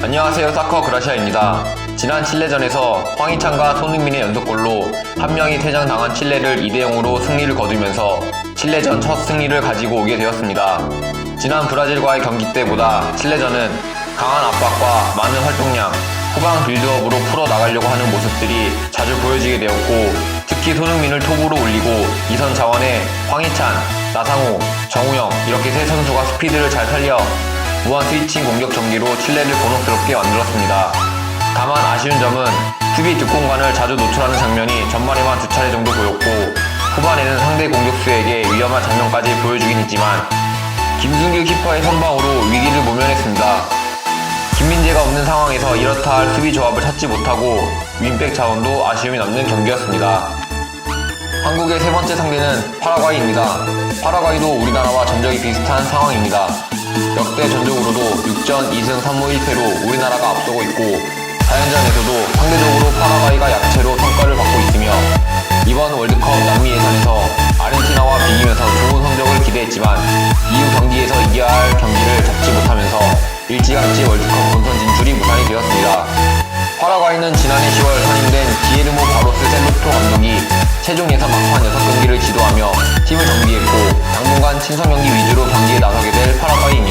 안녕하세요 사커 그라시아입니다. 지난 칠레전에서 황희찬과 손흥민의 연속골로 한 명이 퇴장당한 칠레를 2대 0으로 승리를 거두면서 칠레전 첫 승리를 가지고 오게 되었습니다. 지난 브라질과의 경기 때보다 칠레전은 강한 압박과 많은 활동량, 후방 빌드업으로 풀어나가려고 하는 모습들이 자주 보여지게 되었고 특히 손흥민을 톱으로 올리고 이선 자원에 황희찬, 나상호, 정우영 이렇게 세 선수가 스피드를 잘 살려 무한 스위칭 공격 전기로 칠레를 곤혹스럽게 만들었습니다. 다만 아쉬운 점은 수비 뒷공간을 자주 노출하는 장면이 전반에만 두 차례 정도 보였고 후반에는 상대 공격수에게 위험한 장면까지 보여주긴 했지만 김승규 키퍼의 선방으로 위기를 모면했습니다. 김민재가 없는 상황에서 이렇다 할 수비 조합을 찾지 못하고 윈백 자원도 아쉬움이 남는 경기였습니다. 한국의 세 번째 상대는 파라과이입니다. 파라과이도 우리나라와 전적이 비슷한 상황입니다. 역대 전적 6전 2승 3무 1패로 우리나라가 앞서고 있고 4연전에서도 상대적으로 파라과이가 약체로 평가를 받고 있으며 이번 월드컵 남미 예선에서 아르헨티나와 비기면서 좋은 성적을 기대했지만 이후 경기에서 이겨야 할 경기를 잡지 못하면서 일찌감치 월드컵 본선 진출이 무산이 되었습니다. 파라과이는 지난해 10월 선임된 기에르모 바로스 셀로토 감독이 최종 예선 막판 6경기를 지도하며 팀을 정비했고 당분간 친선 경기 위주로 경기에 나서게 될 파라과이입니다.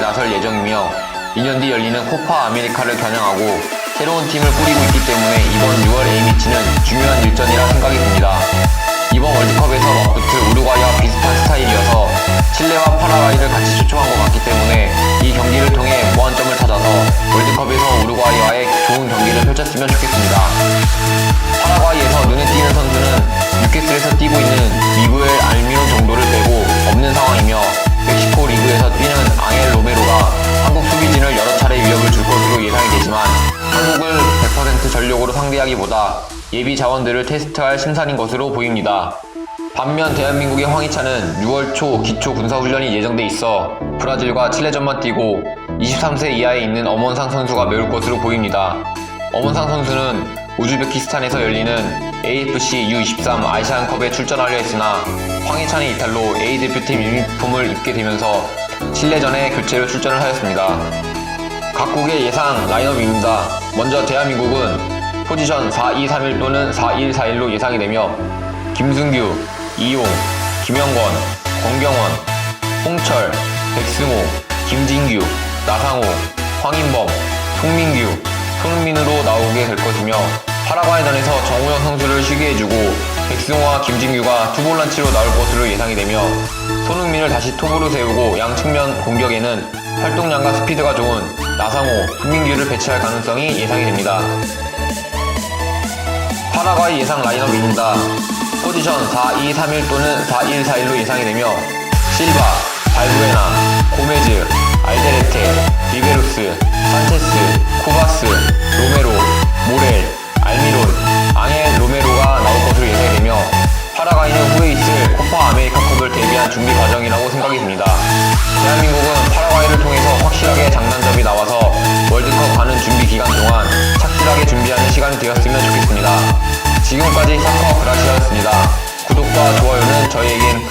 경기에 나설 예정이며 2년 뒤 열리는 코파 아메리카를 겨냥하고 새로운 팀을 꾸리고 있기 때문에 이번 6월 A매치는 중요한 일전이라 생각이 듭니다. 이번 월드컵에서 맞붙을 우루과이와 비슷한 스타일이어서 칠레와 파라과이를 같이 초청한 것 때문 상대하기보다 예비 자원들을 테스트할 심산인 것으로 보입니다. 반면 대한민국의 황희찬은 6월 초 기초 군사훈련이 예정돼 있어 브라질과 칠레전만 뛰고 23세 이하에 있는 엄원상 선수가 메울 것으로 보입니다. 엄원상 선수는 우즈베키스탄에서 열리는 AFC U23 아시안컵에 출전하려 했으나 황희찬의 이탈로 A 대표팀 유니폼을 입게 되면서 칠레전에 교체로 출전을 하였습니다. 각국의 예상 라인업입니다. 먼저 대한민국은 포지션 4-2-3-1 또는 4-1-4-1로 예상이 되며 김승규, 이용, 김영권, 권경원, 홍철, 백승호, 김진규, 나상호, 황인범, 송민규, 손흥민으로 나오게 될 것이며 파라과이전에서 정우영 선수를 쉬게 해주고 백승호와 김진규가 투볼란치로 나올 것으로 예상이 되며 손흥민을 다시 톱으로 세우고 양 측면 공격에는 활동량과 스피드가 좋은 나상호, 손민규를 배치할 가능성이 예상이 됩니다. 파라과이 예상 라인업입니다. 포지션 4-2-3-1 또는 4-1-4-1로 예상이 되며 실바, 발부에나, 고메즈, 알데레테, 리베로스, 산체스, 쿠바스, 로메로, 모렐, 알미론, 앙헬 로메로가 나올 것으로 예상이 되며 파라과이는 후에 있을 코파 아메리카컵을 대비한 준비 과정이라고 생각이 듭니다. 대한민국은 파라과이를 통해서 확실하게 장단점이 나와서 월드컵 가는 준비 기간 동안 착실하게 준비하는 시간이 되었으면 좋겠습니다. 지금까지 사커 그라시아였습니다. 구독과 좋아요는 저희에겐